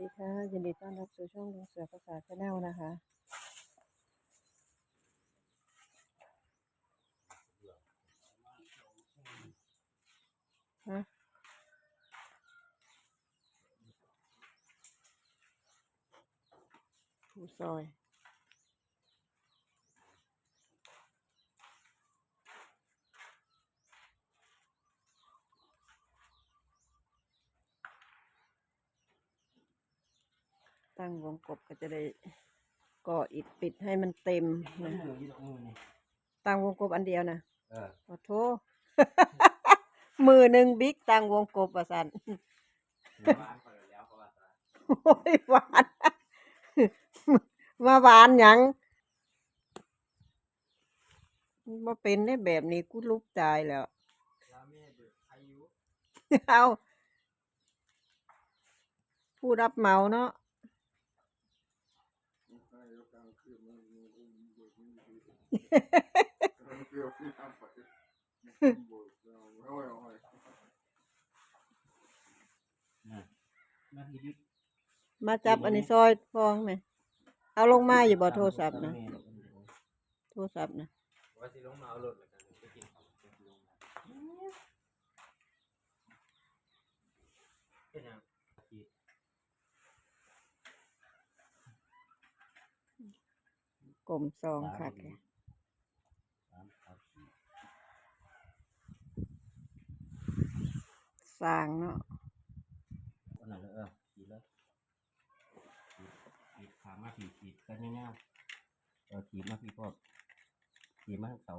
ดีค่ะ ยินดีต้อนรับสู่ช่องลุงเสือภาษาชาแนลนะคะ ฮะ ผู้ซอย ตั้งวงกบก็จะได้ก่ออิฐปิดให้มันเต็มมืนะอยี่ดอกมือนี่ตั้งวงกบอันเดียวนะเออขอโทษ มือหนึ่งบิ๊กตั้งวงกบประสันบ้านเขาแล้วเขาว่าตายโอ้ยหวานมาหวานหยังมาเป็นได้แบบนี้กูลุกตายแล้ว แล้วแม่เบิกพายุเอาผู้รับเหมาเนาะ นะ มาจับอันนี้ซอยฟองไหมเอาลงมาอยู่บ่โทรศัพท์นะ โทรศัพท์นะว่าสิลงมาเอารถแล้วกันไปกินข้าวจะลงมาเป็นยังกลมซองค่ะแก สามสามสี่ สร้างเนาะอันนั้นเลยเออขีดเลยขีดขีดขามาขีดขีดกันง่ายๆเออขีดมาพี่พ่อขีดมาทางเสา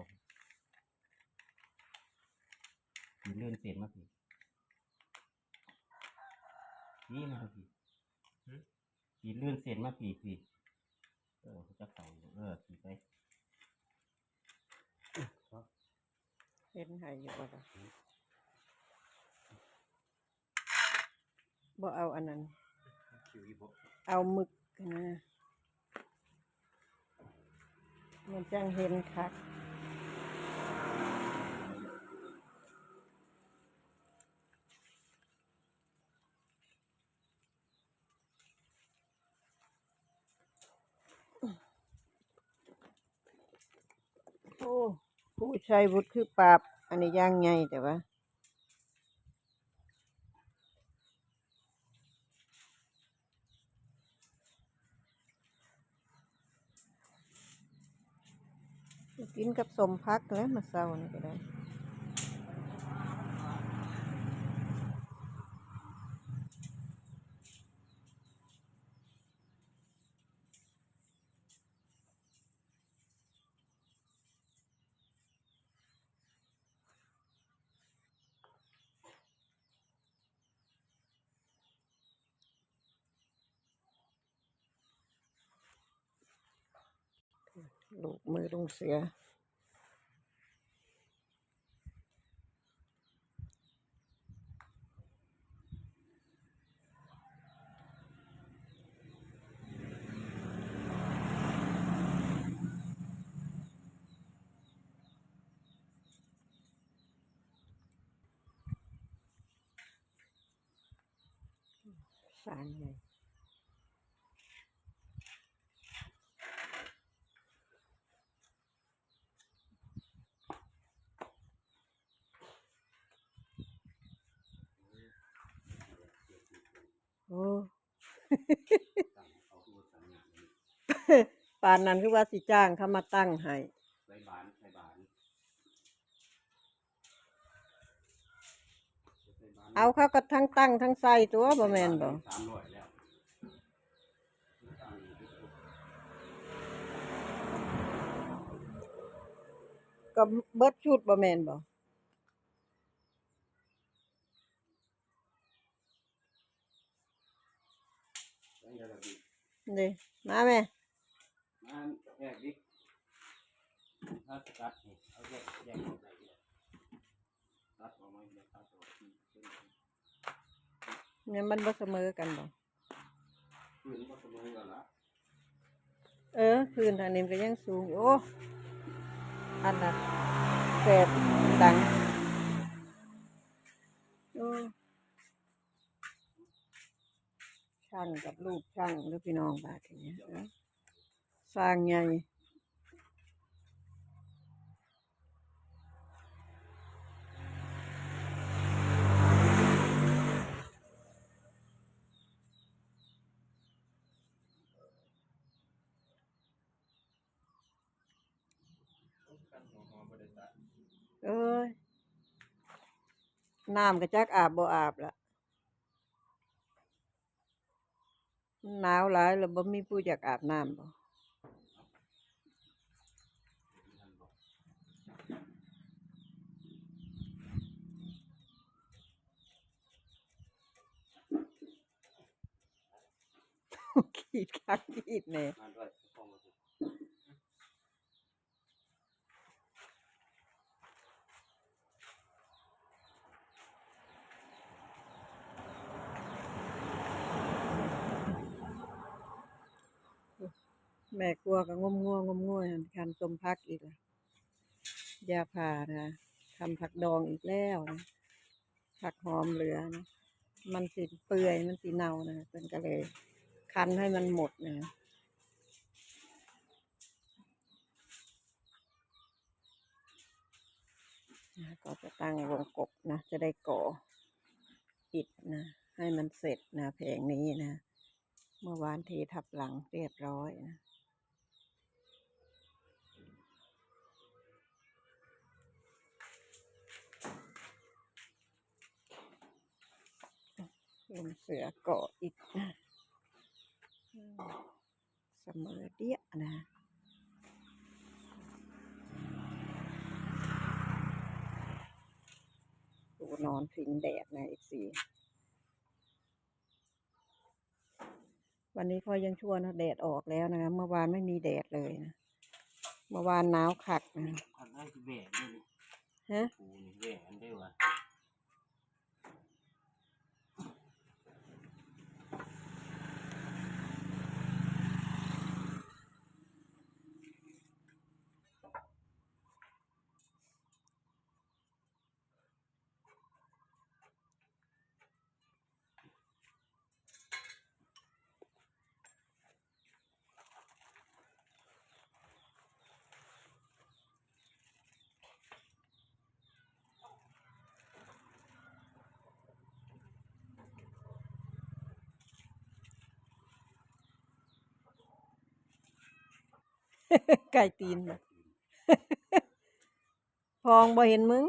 ขีดเลื่อนเศษมาพี่นี่มาพี่ขีดเลื่อนเศษมาพี่พี่เออเขาจะเสาอยู่เออขีดไปเห็นให้อยู่บ่ล่ะ บ่เอาอันนั้น คิวอีโบเอาหมึกนะมันจังเห็นคักโอ้ผู้ชัยวุฒิคือปราบ อันนี้ย่างไงแต่ว่า กินกับสมพักแล้วมาเศร้านี่ก็ได้ ลูกมือลุงเสือสา โอ้เอาตัวสัญญาณปานนั้นคือว่าสิจ้างเขามาตั้งให้ใส่บานใส่บานเอาเขาก็ทั้งตั้งทั้งใส่ตัวบ่แม่นบ่สามร้อยแล้วก็เบิดชุดบ่แม่นบ่ แล้วอย่าระบิด นี่มาแม่มาแยกดิถ้าสกัดนี่เอาแยกแยกออกไหนดีตัดออกมาแยกตัดออกที่เป็นเนี่ยมันบ่เสมอกันบ่พื้นก็เสมอกันละเออพื้นทางนี้มันก็ยังสูงอยู่โอ้อันน่ะแสบดังโอ้ ช่างกับลูกช่างหรือพี่น้องบาทีนี้สร้างไงเอ้ยน้ำกระจักอาบบ่อาบละ หนาวหลายแล้วบ่มีผู้อยากอาบน้ำบ่ขีดคักขีดแหน่มาด้วยเข้ามาสิ แม่กลัวก็งมงัวงมงัวคันต้มพักอีกละยาผ่านะทำผักดองอีกแล้วนะผักหอมเหลือนะมันสิเปื่อยมันสิเน่านะเป็นก็เลยคันให้มันหมดนะก็จะตั้งวงกบนะ จะได้ก่ออิฐนะ ให้มันเสร็จนะแผงนี้นะ เมื่อวานเททับหลังเรียบร้อยนะ ลุงเสือเกาะอิฐนะเสมอเดียนะดูนอนพิงแดดนะอีกสี่วันนี้ก็ยังชั่วนะแดดออกแล้วนะเมื่อวานไม่มีแดดเลยนะเมื่อวานหนาวคักนะขันได้คือแหวนด้วยนี่ฮะ ไก่ตีนบ่พองบ่เห็นมึง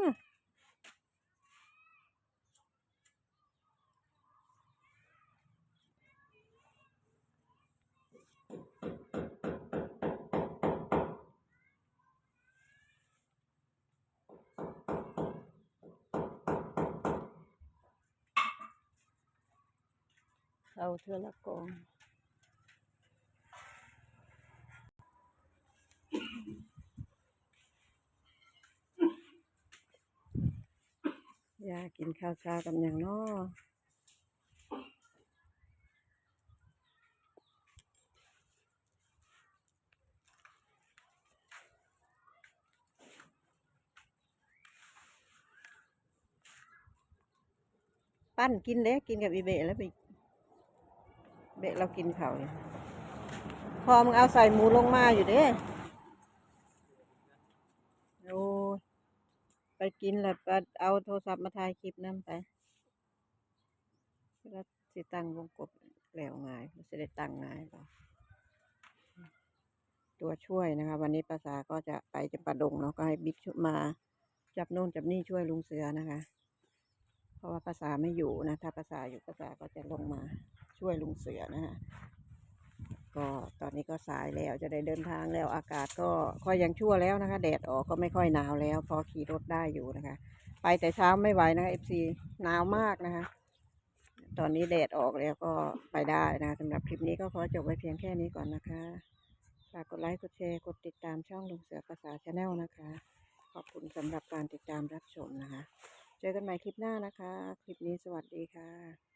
เอาเธอละกอง อยา กกินข้าวเช้ากันอย่างน้อปั้นกินเด้กินกับอีเบะแล้วไปเบะเรากินเขาวอยู่พอมึงเอาใส่หมูลงมาอยู่เด้โอ้ย ไปกินแล้วก็เอาโทรศัพท์มาถ่ายคลิปนั่นไปแล้วสิตั้งวงกบแล้วง่ายมันจะได้ตั้งง่ายหรอตัวช่วยนะคะ วันนี้ภาษาก็จะไปจะประดงเนาะก็ให้บิ๊กมาจับโน่นจับนี่ช่วยลุงเสือนะคะ เพราะว่าภาษาไม่อยู่นะถ้าภาษาอยู่ภาษาก็จะลงมาช่วยลุงเสือนะคะ ก็ตอนนี้ก็สายแล้วจะได้เดินทางแล้วอากาศก็ค่อยยังชั่วแล้วนะคะ แดดออกก็ไม่ค่อยหนาวแล้ว พอขี่รถได้อยู่นะคะ ไปแต่เช้าไม่ไหวนะคะเอฟซีหนาวมากนะคะ ตอนนี้แดดออกแล้วก็ไปได้นะคะสำหรับคลิปนี้ก็ขอจบไว้เพียงแค่นี้ก่อนนะคะฝากกดไลค์กดแชร์กดติดตามช่องลุงเสือภาษาชาแนลนะคะ ขอบคุณสำหรับการติดตามรับชมนะคะ เจอกันใหม่คลิปหน้านะคะ คลิปนี้สวัสดีค่ะ